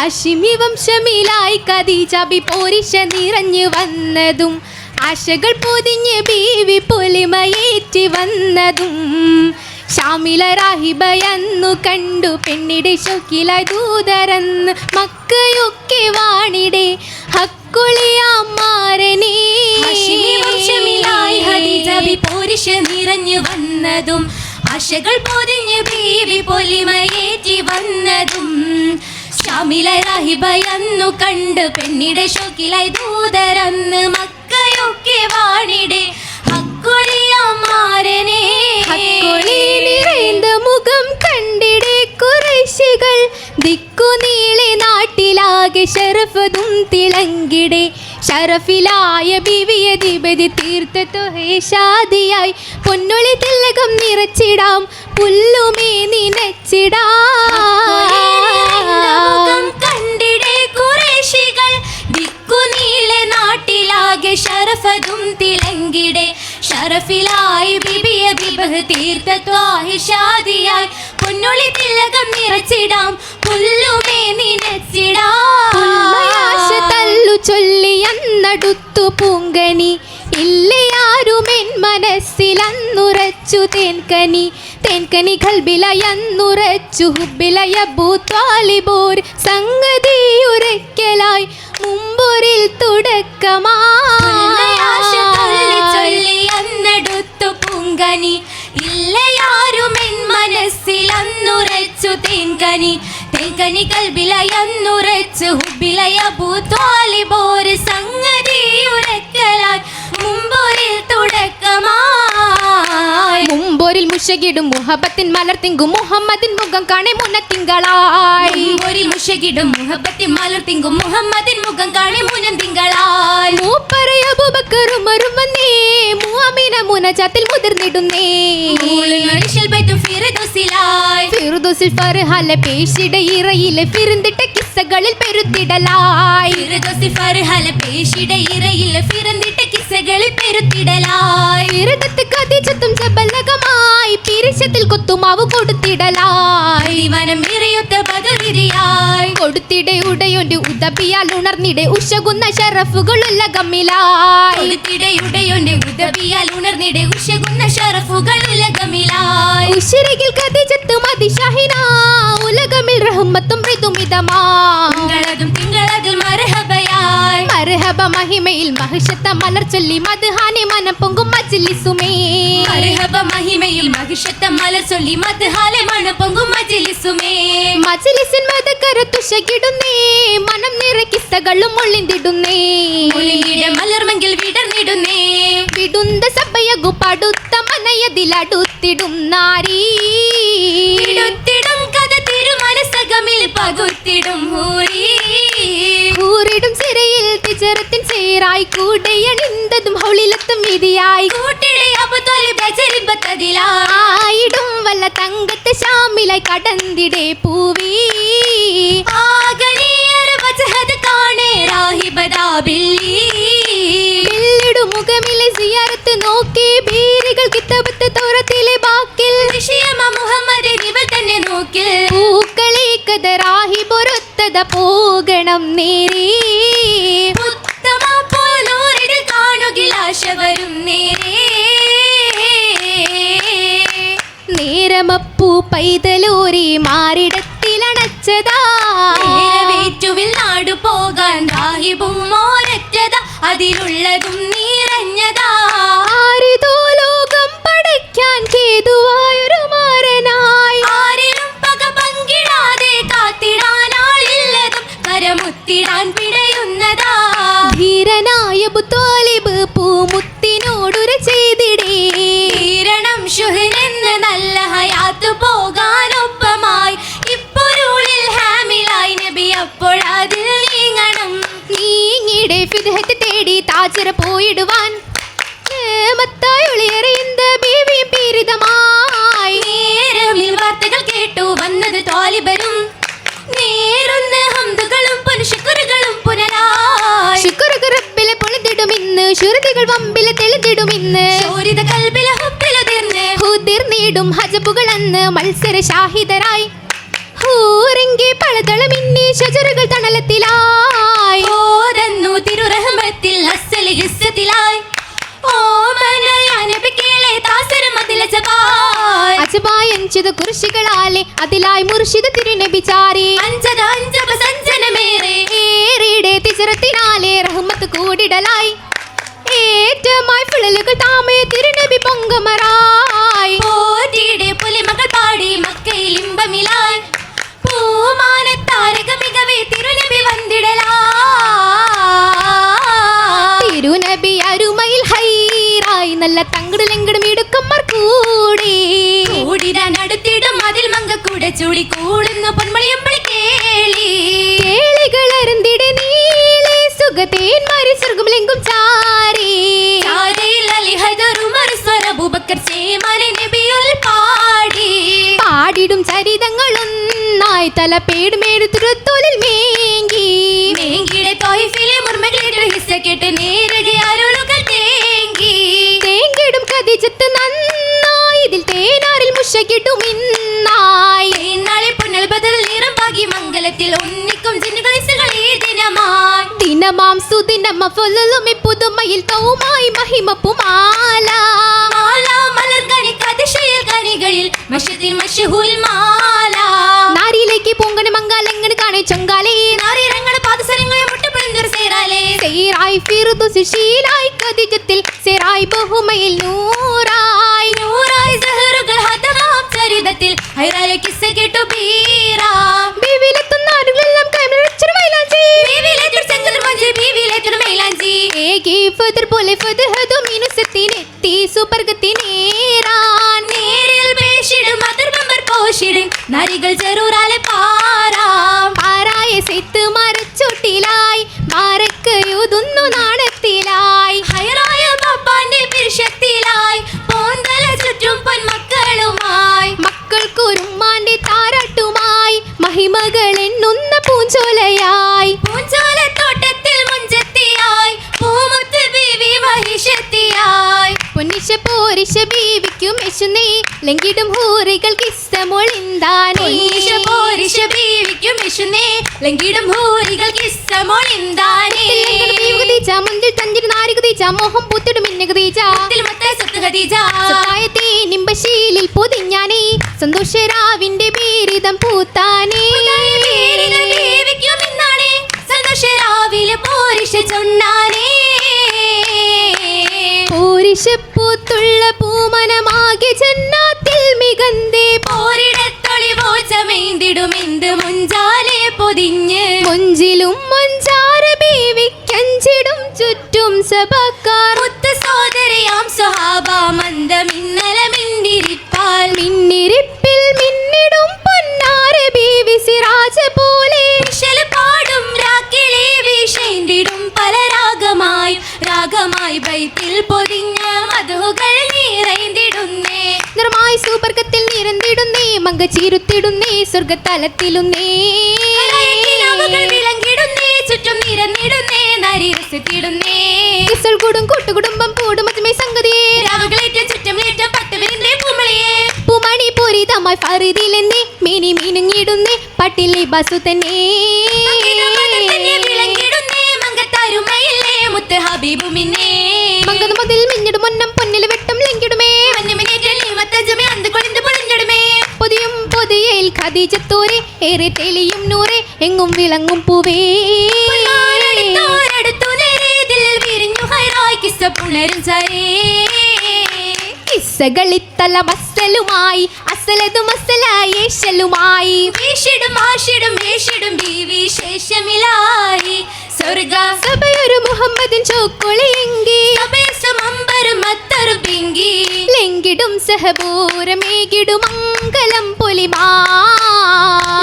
ഹാഷിമി വംശമിലായി കദീജാബി പോരിഷ നിറഞ്ഞു വന്നതും ആശകൾ പൊതിഞ്ഞ് ബീവി പൊലിമയേറ്റി വന്നതും. ഷാമില റാഹിബയന്നു കണ്ടു പെണ്ണിടെ ശോക്കിലായി ദൂതരന്ന് മക്കയൊക്കെ വാണിടെ ഹക്കുളിയാമാരനേ പോരിശ നിറഞ്ഞു വന്നതും ആശകൾ പൊതിഞ്ഞ് ബീവി പൊലിമയേറ്റി വന്നതും. ഷാമില രാഹിബയന്നു കണ്ട് പെണ്ണിടെ ഷോക്കിലായി ദൂതരന്ന് മക്കയൊക്കെ വാണിടെ. ഹക്കുളിയമ്മാരനെ. ഹക്കോളി നിറൈந்த മുഖം കണ്ടിടെ കുറശികൾ ദിക്കു നീളെ നാട്ടിലാകെ ഷറഫതും തിളങ്കിടെ. ഷറഫിലായ ബിവിയ ദീപതി തീർത്തത്തു ഹേഷാദിയായി പൊന്നൊളി തിലകം നിറച്ചിടാം പുല്ലുമേ നിനച്ചിടാം. നാട്ടിലാകെ ഷറഫതും തിളങ്കിടെ. ഷറഫിലായി ബിബിയ ബിബഹ് തീർത്ഥത്വാഹി ഷാദിയായി. പൊന്നൊളി തിലകം നിറച്ചിടാം പുല്ലുമേ നിനച്ചിടാം. ഉന്മയാശ തല്ലു ചൊല്ലി അന്നടുത്തു പൂങ്കനി. ഇല്ലയാരുമെൻ മനസ്സിലന്നുറച്ചു തേൻകനി. തേൻകനി ഖൽബിലയന്നുറച്ചു ഹുബിലയ ഭൂത്വാലിബോർ സംഗതിയുരയ്ക്കലായി മുമ്പൊരിൽ ഉന്മയാശ ഹുബിലയ സംഗതി സംഗതിയുരക്കലായി. മുമ്പൊരിൽ തുടക്കമായി. മുമ്പൊരിൽ മുഷകിടും മുഹബത്തിൻ മലർത്തിങ്കും മുഹമ്മദിൻ മുഖം കാണെ മുന്നത്തിങ്കളായി ഒരു മുഷകിടും മുഹബത്തിൻ മലർത്തിങ്കും മുഹമ്മദിൻ മുഖം കാണി മുനന്തിങ്കളായി മൂപ്പറയ ബുബക്കറും ഉമറും വന്നേ. മൂഅമിന മുനജാത്തിൽ മുതിർന്നിടുന്നേ. ഫിറുദോസിൽ ഫർഹാലെ പേശിട ഇറയിലെ ഫിറിന്തിട്ട കിസ്സകളിൽ പെരുത്തിടലായി ഫിർദൗസിൽ ഫർഹല പേശിട കൊടുത്തിടലായി. ഉണർന്നിടെ ഉഷകുന്ന ഷറഫുകളുള്ള ഗമ്മിലായി കതിച്ചത്തും അതിഷാഹിന ഉലകമിൽ റഹ്മത്തും മൃദുമിതമാ മർഹബ മഹിമയിൽ മഹിഷത്ത മലർ ചൊല്ലി മധുഹാനി മനം പൊങ്കും മജ്ലിസുമേ. മർഹബ മഹിമയിൽ മഹിഷത്ത മലർ ചൊല്ലി മദ്ഹാലെ മണപ്പൊങ്കും മജിലിസുമേ. മജ്ലിസിൻ മതക്കരത്തുഷകിടുന്നേ മനം നിറ കിസ്സകളും ഒളിന്തിടുന്നേ. ഒളിങ്ങിട മലർമെങ്കിൽ വിടർന്നിടുന്നേ. വിടുന്ന സഭയകു പടുത്ത മനയതിലടുത്തിടും കിത്തബത്ത് തോറത്തിലെ ബാക്കിൽ വിഷയമ മുഹമ്മദ് ഇവൾ തന്നെ നോക്കിൽ. പൂക്കളെ കതറാഹി പൊറത്തത പോകണം നേരേ ഉത്തമ പോലൂരിൽ വരും നേരേ നേരമപ്പൂ പൈതലൂരി മാറിടത്തിലണച്ചതാ നേരവേറ്റുവിൽ നാടു പോകാൻ ദാഹിബും മോരറ്റത. അതിലുള്ളതും നിറഞ്ഞതാ നബി അപ്പോഴതിൽ നീങ്ങണം. നീങ്ങിടെ ഫിദ്ഹത്ത് തേടി താജറ പോയിടുവാൻ. ഒളിയറിയുന്ന ബീവിയും പീരിതമായി നേരമിൽ വാർത്തകൾ കേട്ടു വന്നത് തോലിബരും. നേരുന്ന ഹംദുകളും പുനുഷക്കുറുകളും പുനരായി ശുക്രുക റബ്ബിലെ പൊളിതിടും ഇന്ന് ശുരുതികൾ വമ്പിലെ തെളിതിടും ഇന്ന് ശോരിത കൽബില ഹുബിലുതിർന്ന് ഹുദിർ നീടും ഹജബുകൾ അന്ന് മത്സര ഷാഹിദരായി ഊരെങ്കി പഴതളമിന്നി ഷജറുകൾ തണലത്തിലായി. ഓരന്നു തിരുറഹമത്തിൽ അസ്സലി ഹിസ്സത്തിലായി. അജബായഞ്ചത് കുരിശികളാലെ അതിലായി മുർഷിദ തിരുനബിചാരി അഞ്ചത അഞ്ചപ സഞ്ചനമേറെ. ഏറിയുടെ തിചരത്തിനാലെ റഹ്മത്ത് കൂടിടലായി. ഏറ്റമായി ഫിളലുകൾ താമേ തിരുനബി പൊങ്കമറായി പൂമാനത്താരക മുഷകിടും ഇന്നായി നാളെ പുന്നൽ ബദൽ നിറം പാകി മംഗലത്തിൽ ഒന്നിക്കും ജിന്നുകളിസുകൾ ഈ ദിനമായി. ദിനമാം ഫൊല്ലുമി പുതുമയിൽ തൗമായി മഹിമപ്പുമാല. മാല മലർകണി കതിശയൽ കണികളിൽ മഷത്തിൽ മഷഹൂൽ മാല. നാരിയിലേക്ക് പൊങ്കണ മങ്കാലെങ്ങനെ കാണേ ചൊങ്കാലേ. നാരിരങ്ങട പാദസരങ്ങളെ മുട്ടപ്പെടുന്നൊരു സേരാലേ. സേറായി ഫിറുദുസ് ശീലായി കതിജത്തിൽ സേറായി ബഹുമയിൽ നൂറായി ഫദർ പോലെ ഫദ്ഹദു മിനുസത്തിനെത്തി സുബർഗത്തിനേറാൻ നേരിൽ പേശിടും അതിർബമ്പർ പോഷിടും നരികൾ ചെറൂറാലെ പാറാം തഞ്ചിരി നാരികുതീച്ച മോഹം പൂത്തിടും പൊതിഞ്ഞാനേ സന്തോഷരാവിന്റെ ബീരിതം പൂത്താനേ. ചൊന്നാനേ. പൂരിശപ്പൂത്തുള്ള പൂമനമാകെ ജന്നാത്തിൽ മികന്തേ. പോരിടത്തൊളിവോ ചമൈന്തിടും എന്ത് മുഞ്ചാലെ. പൊതിഞ്ഞ് മുഞ്ചിലും മഞ്ചാര ബീവിക്കഞ്ചിടും ചുറ്റും സഭക്കാർ. മുത്ത സോദരയാം സ്വഹാബ മന്ദമിന്നല മിന്നിരിപ്പാൽ മിന്നിരിപ്പിൽ മിന്നിടും പൊന്നാര ബീവി സിറാജ പോലെ. പാടും രാക്കിലെ വീശേണ്ടിടും പല രാഗമായി. രാഗമായി ബൈത്തിൽ പൊതിഞ്ഞ മധുകൾ നീറൈന്തിടുന്നേ. നിർമായി സൂപർഗത്തിൽ നിരന്തിടുന്നേ മങ്ക ചീരുത്തിടുന്നേ സ്വർഗത്തലത്തിലുന്നേ ഇസൾ കൂടും കൂട്ടുകുടുംബം കൂടും മജുമൈ സംഗതിയെ. രാവുകളേറ്റം ചുറ്റും ഏറ്റം പട്ടുവിരിന്തേ പൂമളിയേ. പൂമണി പൂരിതമായി ഫറിതിലെന്നേ. മിനി മിനുങ്ങിടുന്നേ പട്ടിലെ ബസു തന്നെ തന്നെ വിളങ്ങിടുന്നേ മങ്കത്താരുമയില്ലേ മുത്ത് ഹബീബുമിന്നേ. മങ്കത് മുതൽ മിഞ്ഞിടും മുന്നം പൊന്നിൽ വെട്ടം ലങ്കിടുമേ. പൊതിയും ഖദീജത്തോരെ ഏറെ തെളിയും നൂറെ എങ്ങും വിളങ്ങും പൂവേ. കിസ്സകളിത്തല മസ്സലുമായി അസലതു മസ്സലായേശലുമായി സ്വർഗ സഭയൊരു മുഹമ്മദിൻ ചോക്കൊളിയെങ്കി. പിങ്കി. ലെങ്കിടും സഹബൂരമേകിടും മംഗലം പൊലിമാ.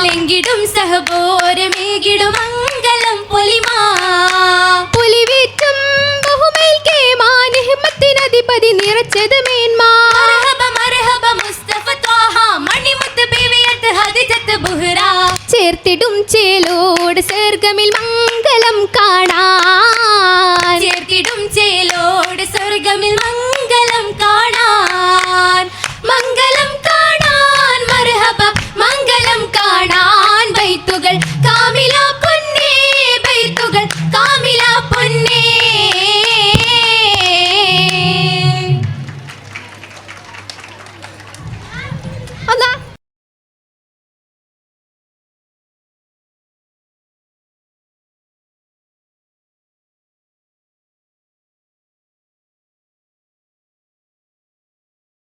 ലെങ്കിടും സഹബോരമേകിടും മംഗലം ചേർത്തിടും ചേലോട് സ്വർഗമിൽ മംഗളം കാണാൻ. ചേർത്തിടും